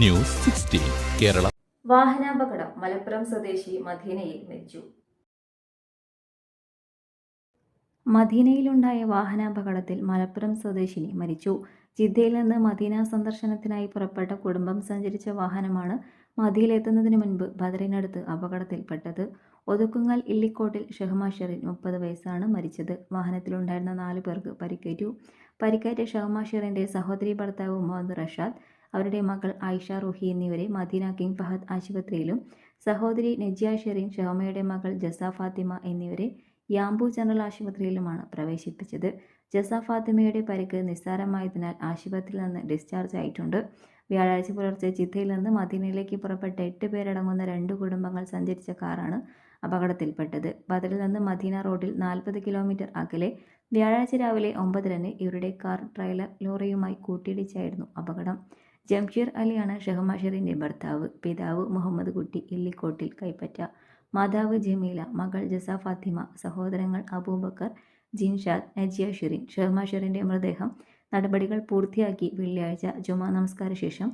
News sixteen Kerala. വാഹനാപകടം Malappuram സ്വദേശി മദീനയിൽ മരിച്ചു. മദീനയിലുണ്ടായ വാഹനാപകടത്തിൽ മലപ്പുറം സ്വദേശിനി മരിച്ചു. ജിദ്ദയിൽ നിന്ന് മദീന സന്ദർശനത്തിനായി പുറപ്പെട്ട കുടുംബം സഞ്ചരിച്ച വാഹനമാണ് മദിയിലെത്തുന്നതിന് മുൻപ് ബദറിനടുത്ത് അപകടത്തിൽപ്പെട്ടത്. ഒതുക്കുങ്ങൽ ഇല്ലിക്കോട്ടിൽ ഷഹ്മാ ഷെറിൻ മുപ്പത് വയസ്സാണ് മരിച്ചത്. വാഹനത്തിലുണ്ടായിരുന്ന നാല് പേർക്ക് പരിക്കേറ്റു. പരിക്കേറ്റ ഷഹ്മാ ഷെറിന്റെ സഹോദരി ഭർത്താവ് മുഹമ്മദ് റഷാദ്. അവരുടെ മകൾ ആയിഷ റുഹി എന്നിവരെ മദീന കിങ് ഫഹദ് ആശുപത്രിയിലും സഹോദരി നജിയ ഷെറിൻ ഷോമയുടെ മകൾ ജസ ഫാത്തിമ എന്നിവരെ യാംബു ജനറൽ ആശുപത്രിയിലുമാണ് പ്രവേശിപ്പിച്ചത്. ജസ ഫാത്തിമയുടെ പരിക്ക് നിസ്സാരമായതിനാൽ ആശുപത്രിയിൽ നിന്ന് ഡിസ്ചാർജ് ആയിട്ടുണ്ട്. വ്യാഴാഴ്ച പുലർച്ചെ ചിത്തയിൽ നിന്ന് മദീനയിലേക്ക് പുറപ്പെട്ട എട്ട് പേരടങ്ങുന്ന രണ്ട് കുടുംബങ്ങൾ സഞ്ചരിച്ച കാറാണ് അപകടത്തിൽപ്പെട്ടത്. ബദറിൽ നിന്ന് മദീന റോഡിൽ നാൽപ്പത് കിലോമീറ്റർ അകലെ വ്യാഴാഴ്ച രാവിലെ ഒമ്പതിന് ഇവരുടെ കാർ ട്രെയിലർ ലോറിയുമായി കൂട്ടിയിടിച്ചായിരുന്നു അപകടം. ജംഷീർ അലിയാണ് ഷഹമാഷറിന്റെ ഭർത്താവ്. പിതാവ് മുഹമ്മദ് കുട്ടി ഇല്ലിക്കോട്ടിൽ കൈപ്പറ്റ. മാതാവ് ജമീല. മകൾ ജസ ഫാത്തിമ. സഹോദരങ്ങൾ അബൂബക്കർ ജിൻഷാദ് നജിയ ഷിറിൻ. ഷഹമാഷിറിന്റെ മൃതദേഹം നടപടികൾ പൂർത്തിയാക്കി വെള്ളിയാഴ്ച ജുമാ നമസ്കാര ശേഷം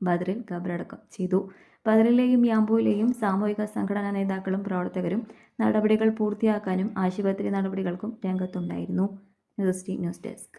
ബദറിൽ ഖബറടക്കം ചെയ്തു. ബദറിലെയും യാമ്പുവിലെയും സാമൂഹിക സംഘടനാ നേതാക്കളും പ്രവർത്തകരും നടപടികൾ പൂർത്തിയാക്കാനും ആശുപത്രി നടപടികൾക്കും രംഗത്തുണ്ടായിരുന്നു. News desk.